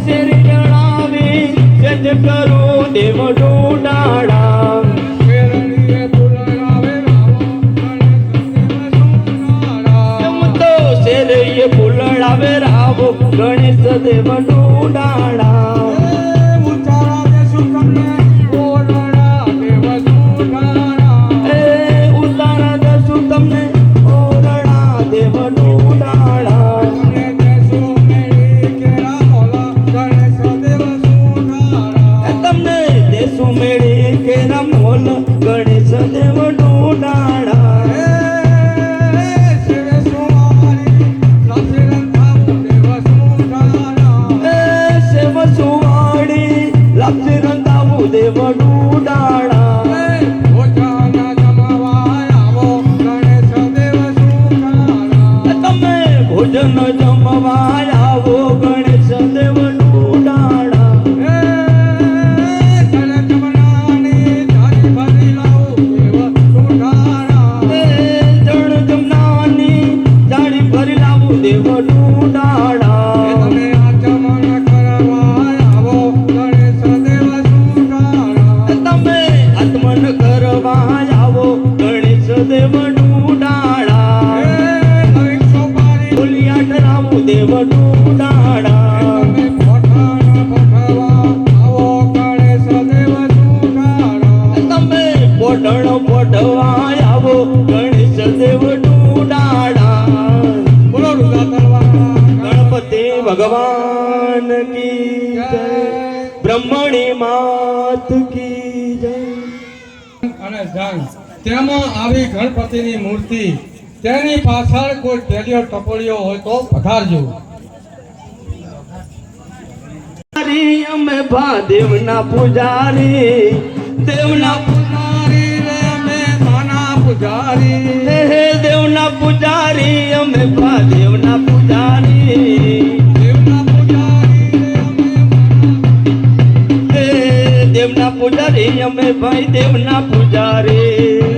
Share જણાવી સજ કરું દેવ તો શેરૈયે ફૂલડાવે રાવો ગણેશ દેવ ડોડાળા રંગાવું દેવ ડોડાળા તમે ભોજન જમવા આવો ગણપતિ ભગવાન કી જય. બ્રહ્મણી માત કી જય. અને જંગ તેમાં આવી ગણપતિની મૂર્તિ તેની પાછળ કોઈ ટેલિયો ટપોળિયો હોય તો પધારજો. અમે ભા દેવના પૂજારી. દેવના પૂજારી રે અમે માના પૂજારી. દેવના પૂજારી અમે ભા દેવના ભાઈ દેવના પૂજારી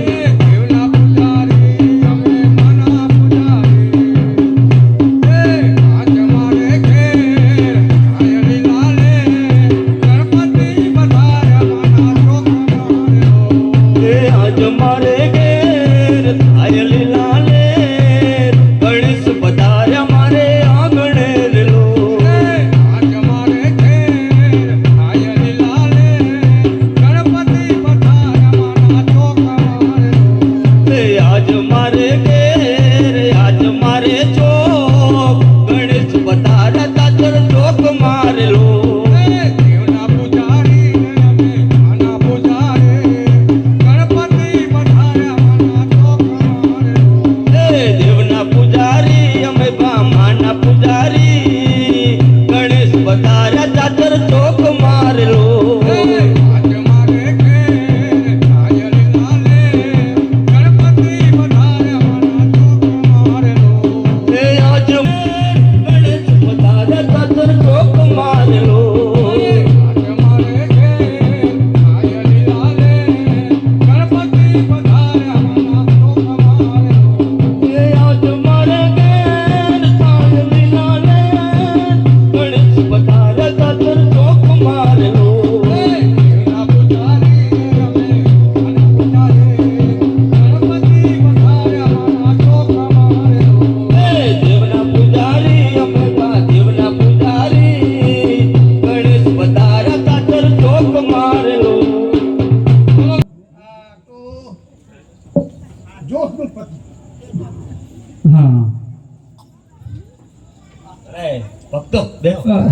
ભક્તો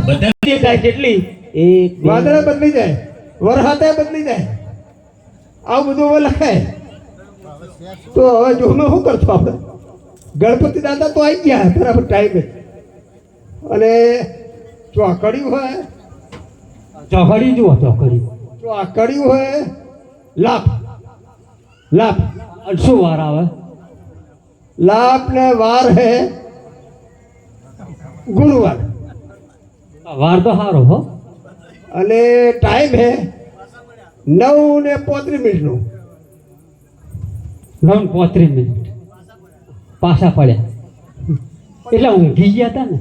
બધા દેખાય કેટલી એક બે, વાદળા બદલી જાય વરસાદે બદલી જાય. આવું બધું લખાય. તો હવે જો અમે શું કરશું આપણે? ગણપતિ દાદા તો આવી ગયા બરાબર ટાઈમે અને ચોકડ્યું હોય ચોકડી જુઓ ચોકડી. ચોકડ્યું હોય લાભ. લાભ. શું વાર આવે? લાભ ને વાર હે ગુરુવાર વાર તો સારો હો. અને ટાઈમ હે નવ ને પોત્રીસ મિનિટનું. નવ પોત્રીસ મિનિટ. પાછા પડ્યા. એટલે ઊંઘી ગયા હતા ને?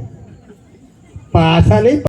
પાછા નહીં